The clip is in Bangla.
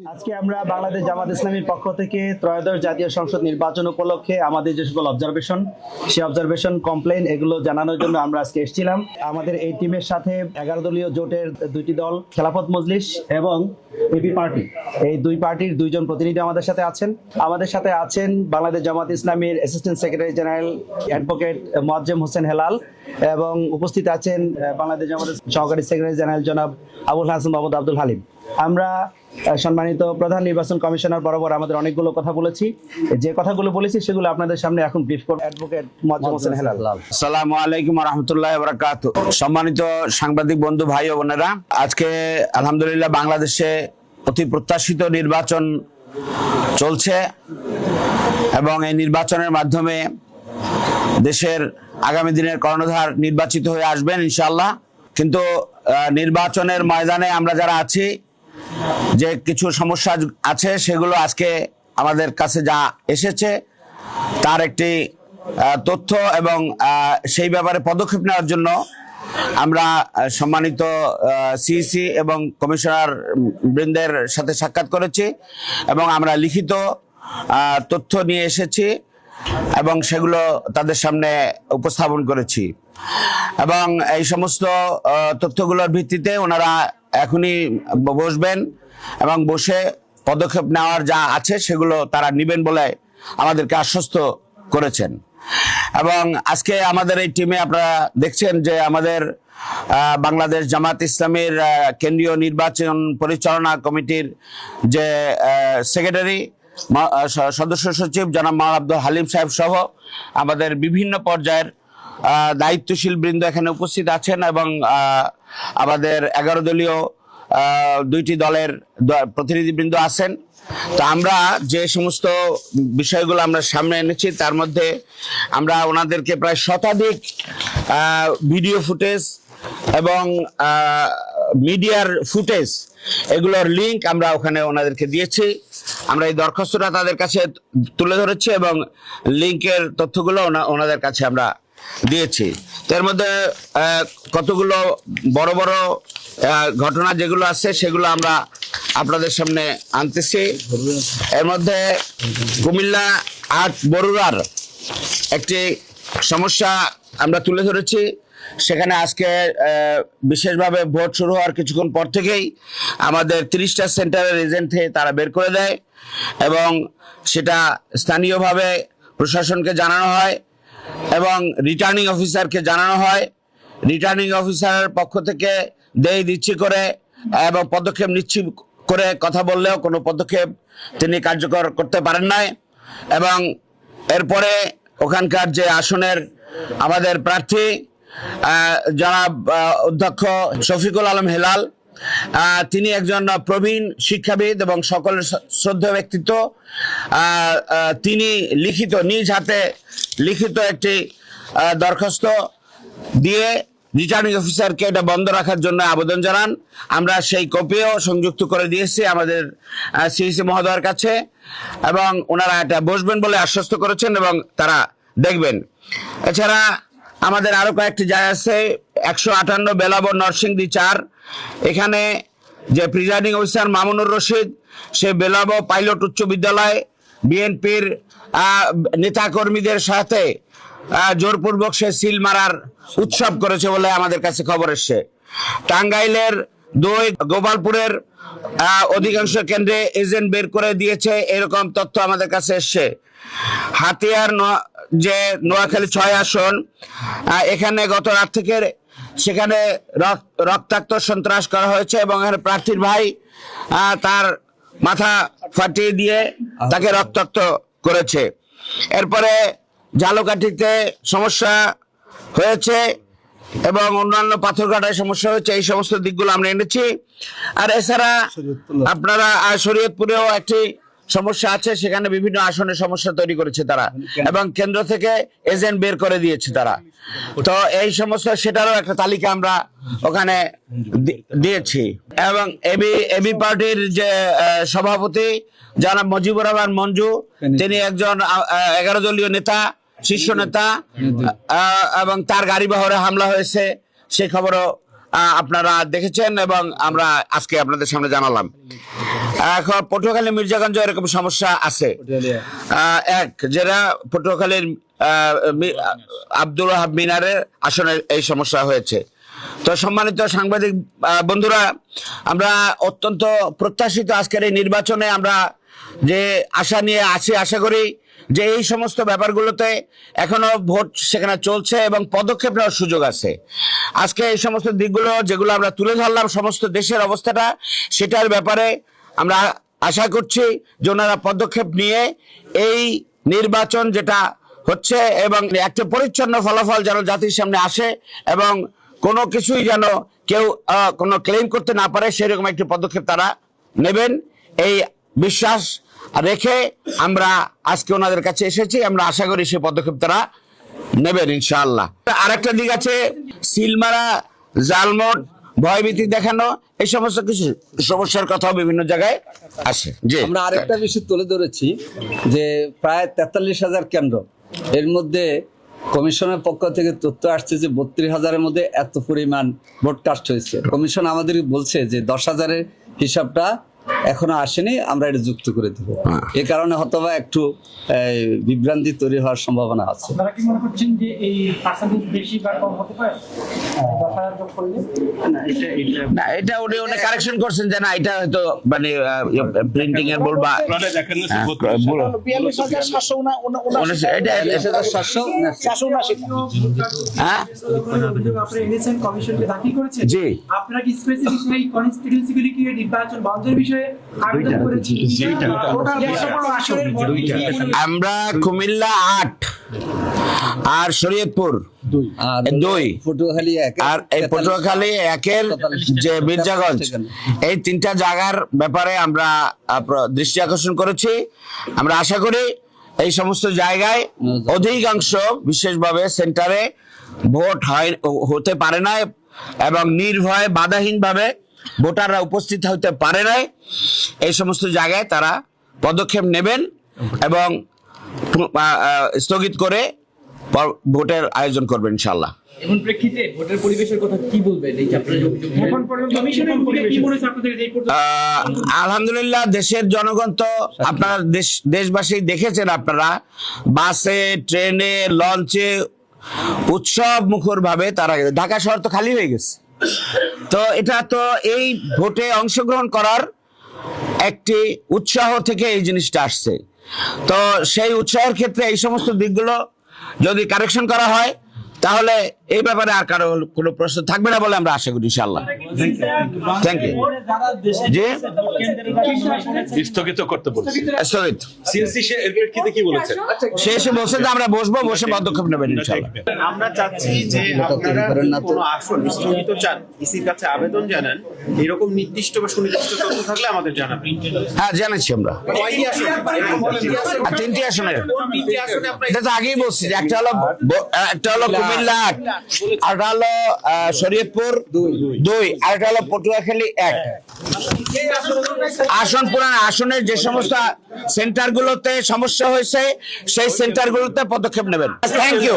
আজকে আমরা বাংলাদেশ জামাত ইসলামীর পক্ষ থেকে ত্রয়োদশ জাতীয় সংসদ নির্বাচন উপলক্ষে আমাদের যে সকল অবজারভেশন সেই অবজারভেশন কমপ্লেন এগুলো জানানোর জন্য আমরা আজকে এসেছিলাম। আমাদের এই টিমের সাথে এগারো দলীয় জোটের দুইটি দল, খেলাফত মজলিস এবং এবি পার্টি এই দুই পার্টির দুইজন প্রতিনিধি আমাদের সাথে আছেন। আমাদের সাথে আছেন বাংলাদেশ জামাত ইসলামীর assistant secretary general advocate Moazzem Hossain Helal এবং উপস্থিত আছেন বাংলাদেশ জামাতের সহকারী সেক্রেটারি জেনারেল জনাব আবুল হাসান মোহাম্মদ আব্দুল হালিম। আমরা সম্মানিত প্রধান নির্বাচন কমিশনার বরাবর আমাদের অনেকগুলো কথা বলেছি। যে কথাগুলো বলেছি সেগুলো আপনাদের সামনে এখন ব্রিফ করব। অ্যাডভোকেট মোয়াজ্জেম হোসেন হেলাল। সালামু আলাইকুম রহমতুল্লাহ বরাকাত সম্মানিত সাংবাদিক বন্ধু ভাই ও বোনেরা আজকে আলহামদুলিল্লাহ বাংলাদেশে অতি প্রত্যাশিত নির্বাচন চলছে এবং এই নির্বাচনের মাধ্যমে দেশের আগামী দিনের কর্ণধার নির্বাচিত হয়ে আসবেন ইনশাল্লাহ কিন্তু আহ, নির্বাচনের ময়দানে আমরা যারা আছি যে কিছু সমস্যা আছে, সেগুলো আজকে আমাদের কাছে যা এসেছে, তার একটি তথ্য এবং সেই ব্যাপারে পদক্ষেপ নেওয়ার জন্য আমরা সম্মানিত সিইসি এবং কমিশনার বৃন্দের সাথে সাক্ষাৎ করেছি এবং আমরা লিখিত তথ্য নিয়ে এসেছি। এবং সেগুলো তাদের সামনে উপস্থাপন করেছি। এবং এই সমস্ত তথ্যগুলোর ভিত্তিতে ওনারা এখনই বসবেন এবং বসে পদক্ষেপ নেওয়ার যা আছে সেগুলো তারা নেবেন বলে আমাদেরকে আশ্বস্ত করেছেন। এবং আজকে আমাদের এই টিমে আপনারা দেখছেন যে আমাদের বাংলাদেশ জামাত ইসলামের কেন্দ্রীয় নির্বাচন পরিচালনা কমিটির যে সেক্রেটারি সদস্য সচিব জনাব মাল আব্দুল হালিম সাহেব সহ আমাদের বিভিন্ন পর্যায়ের দায়িত্বশীল বৃন্দ এখানে উপস্থিত আছেন এবং আমাদের এগারো দলীয় দুইটি দলের প্রতিনিধিবৃন্দ আছেন। তো আমরা যে সমস্ত বিষয়গুলো আমরা সামনে এনেছি, তার মধ্যে আমরা ওনাদেরকে প্রায় শতাধিক ভিডিও ফুটেজ এবং মিডিয়ার ফুটেজ, এগুলোর লিঙ্ক আমরা ওখানে ওনাদেরকে দিয়েছি। আমরা এই দরখাস্তটা তাদের কাছে তুলে ধরেছি এবং লিঙ্কের তথ্যগুলো ওনা- ওনাদের কাছে আমরা দিয়েছি। এর মধ্যে কতগুলো বড় বড় ঘটনা যেগুলো আছে সেগুলো আমরা আপনাদের সামনে আনতেছি। এর মধ্যে কুমিল্লা আট বরুড়ার একটি সমস্যা আমরা তুলে ধরেছি। সেখানে আজকে বিশেষভাবে ভোট শুরু হওয়ার কিছুক্ষণ পর থেকেই আমাদের তিরিশটা সেন্টারের এজেন্ট তারা বের করে দেয় এবং সেটা স্থানীয়ভাবে প্রশাসনকে জানানো হয় এবং রিটার্নিং অফিসারকে জানানো হয়। রিটার্নিং অফিসারের পক্ষ থেকে দেয় দিচ্ছি করে এবং পদক্ষেপ নিচ্ছি করে কথা বললেও কোনো পদক্ষেপ তিনি কার্যকর করতে পারেন নাই এবং এরপরে ওখানকার যে আসনের আমাদের প্রার্থী আহ, অধ্যক্ষ শফিকুল আলম হেলাল তিনি একজন প্রবীণ শিক্ষাবিদ এবং সকলের শ- শ্রদ্ধেয় ব্যক্তিত্ব। তিনি লিখিত নিজ হাতে লিখিত একটি দরখাস্ত দিয়ে রিটার্নিং অফিসারকে এটা বন্ধ রাখার জন্য আবেদন জানান। আমরা সেই কপিও সংযুক্ত করে দিয়েছি আমাদের সিইসি মহোদয়ের কাছে এবং ওনারা এটা বসবেন বলে আশ্বস্ত করেছেন এবং তারা দেখবেন। এছাড়া আমাদের আরও কয়েকটি জায়গা আছে, একশো আটান্ন বেলাবর নরসিংদী চার। এখানে যে প্রিজাইডিং অফিসার মামুনুর রশিদ, সে বেলাবো পাইলট উচ্চ বিদ্যালয় বিএনপির নেতা কর্মীদের সাথে জোরপূর্বক সে সিল মারার উৎসব করেছে বলে আমাদের কাছে খবর এসছে। টাঙ্গাইলের দুই গোপালপুরের অধিকাংশ কেন্দ্রে এজেন্ট বের করে দিয়েছে, এরকম তথ্য আমাদের কাছে এসছে। হাতিয়ার যে নোয়াখালী ছয় আসন এখানে গত রাত থেকে সেখানে রক- রক্তাক্ত সন্ত্রাস করা হয়েছে এবং এখানে প্রার্থীর ভাই তার মাথা ফাটিয়ে দিয়ে তাকে রক্তাক্ত করেছে। এরপরে ঝালকাঠিতে সমস্যা হয়েছে এবং অন্যান্য পাথর কাটায় সমস্যা হয়েছে এই সমস্ত দিকগুলো আমরা এনেছি। আর এছাড়া আপনারা শরীয়তপুরেও একটি সমস্যা আছে, সেখানে বিভিন্ন আসনে সমস্যা তৈরি করেছে তারা। এবং কেন্দ্র থেকে এজেন্ট বের করে দিয়েছে তারা। তো এই সমস্ত, সেটারও একটা তালিকা আমরা ওখানে দিয়েছি। এবং এবি এবি পার্টির যে সভাপতি, জানাব মজিবুর রহমান মঞ্জু, তিনি একজন এগারো দলীয় নেতা, শীর্ষ নেতা এবং তার গাড়ি বহরে হামলা হয়েছে সেই খবরও আপনারা দেখেছেন এবং আমরা আজকে আপনাদের সামনে জানালাম। এখন পটুয়াখালী মির্জাগঞ্জ এরকম সমস্যা আছে। এক যেটা পটুয়াখালীর আব্দুল ওয়াহাব মিনারের আসনে এই সমস্যা হয়েছে। তো সম্মানিত সাংবাদিক বন্ধুরা আমরা অত্যন্ত প্রত্যাশিত আজকের এই নির্বাচনে আমরা যে আশা নিয়ে আছি আশা করি যে এই সমস্ত ব্যাপারগুলোতে এখনও ভোট সেখানে চলছে এবং পদক্ষেপ নেওয়ার সুযোগ আছে। আজকে এই সমস্ত দিকগুলো যেগুলো আমরা তুলে ধরলাম, সমস্ত দেশের অবস্থাটা, সেটার ব্যাপারে আমরা আশা করছি যে ওনারা পদক্ষেপ নিয়ে এই নির্বাচন যেটা হচ্ছে এবং একটা পরিচ্ছন্ন ফলাফল যেন জাতির সামনে আসে এবং কোনো কিছুই যেন কেউ কোনো ক্লেম করতে না পারে, সেরকম একটি পদক্ষেপ তারা নেবেন। এই বিশ্বাস রেখে আমরা আজকে ওনাদের কাছে এসেছি। আমরা আশা করি সেই পদক্ষেপ তারা নেবেন ইনশাআল্লাহ। আরেকটা দিক আছে, সিলমারা জালমোট ভয়ভীতি দেখানো, এই সমস্ত কিছু সমস্যার কথাও বিভিন্ন জায়গায় আসে জি। আমরা আরেকটা বিষয় তুলে ধরেছি যে প্রায় তেতাল্লিশ হাজার কেন্দ্র। এর মধ্যে কমিশনের পক্ষ থেকে তথ্য আসছে যে বত্রিশ হাজারের মধ্যে এত পরিমাণ ব্রডকাস্ট হয়েছে। কমিশন আমাদের বলছে যে দশ হাজারের হিসাবটা এখনও আসেনি আমরা এটা যুক্ত করে দেবো। হ্যাঁ। এ কারণে হয়তোবা একটু বিভ্রান্তি তৈরি হওয়ার সম্ভাবনা আছে। আপনারা কি মনে করছেন যে এই পার্সেন্টেজ বেশি বা কম হতে পারে? দশ হাজার যোগ করলে না এটা উনি উনি কারেকশন করছেন যে না এটা হয়তো মানে প্রিন্টিং এর ভুল বা জি। আপনারা কি স্পেসিফিক কনস্টিটিউন্সি বিষয়ে আমরা কুমিল্লা আট। আর শরীয়তপুর। আর দুই। পটুয়াখালী আর এই পটুয়াখালী একের যে মির্জাগঞ্জ এই তিনটা জায়গার ব্যাপারে আমরা দৃষ্টি আকর্ষণ করেছি। আমরা আশা করি এই সমস্ত জায়গায় অধিকাংশ বিশেষভাবে সেন্টারে ভোট হয় হতে পারে না এবং নির্ভয় বাধাহীনভাবে ভোটাররা উপস্থিত হতে পারে না এই সমস্ত জায়গায় তারা পদক্ষেপ নেবেন এবং স্থগিত করে ভোটের আয়োজন করবেন ইনশাল্লাহ এখন প্রেক্ষিতে ভোটের পরিবেশের কথা কি বলবেন? এই যে আপনারা যে অভিযোগ এখন পর্যন্ত কমিশনের ভূমিকা কি হচ্ছে আপনাদের এই পর্যন্ত? আহ, আলহামদুলিল্লাহ দেশের জনগণ তো আপনারা দেশ দেশবাসী দেখেছেন আপনারা বাসে ট্রেনে লঞ্চে উৎসব মুখর ভাবে তারা ঢাকা শহর তো খালি হয়ে গেছে। তো এটা তো এই ভোটে অংশগ্রহণ করার একটি উৎসাহ থেকে এই জিনিসটা আসছে। তো সেই উৎসাহের ক্ষেত্রে এই সমস্ত দিকগুলো যদি কারেকশন করা হয়, তাহলে এই ব্যাপারে আর কারও কোনো প্রশ্ন থাকবে না বলে আমরা আশা করি ইনশাআল্লাহ। থ্যাংক ইউ জি? স্থগিত করতে বলছি। স্থগিত। সিএনসি কি বলেছে? সে এসে বলছে যে আমরা বসবো বসে পদক্ষেপ নেবেন ইনশাআল্লাহ। আমরা চাচ্ছি যে আপনারা কোনো আসন স্থগিত চান ইসির কাছে আবেদন জানান এরকম নির্দিষ্ট বা সুনির্দিষ্ট তথ্য থাকলে আমাদের জানাবেন। হ্যাঁ জানাচ্ছি আমরা। তিনটি আসনের। এটা তো আগেই বলছি যে একটা হলো একটা হলো কুমিল্লা আট, আরেকটা হলো শরীয়তপুর দুই। আর একটা হলো পটুয়াখালী এক। আসন পুরান আসনের যে সমস্ত সেন্টারগুলোতে সমস্যা হয়েছে সেই সেন্টারগুলোতে পদক্ষেপ নেবেন। Thank you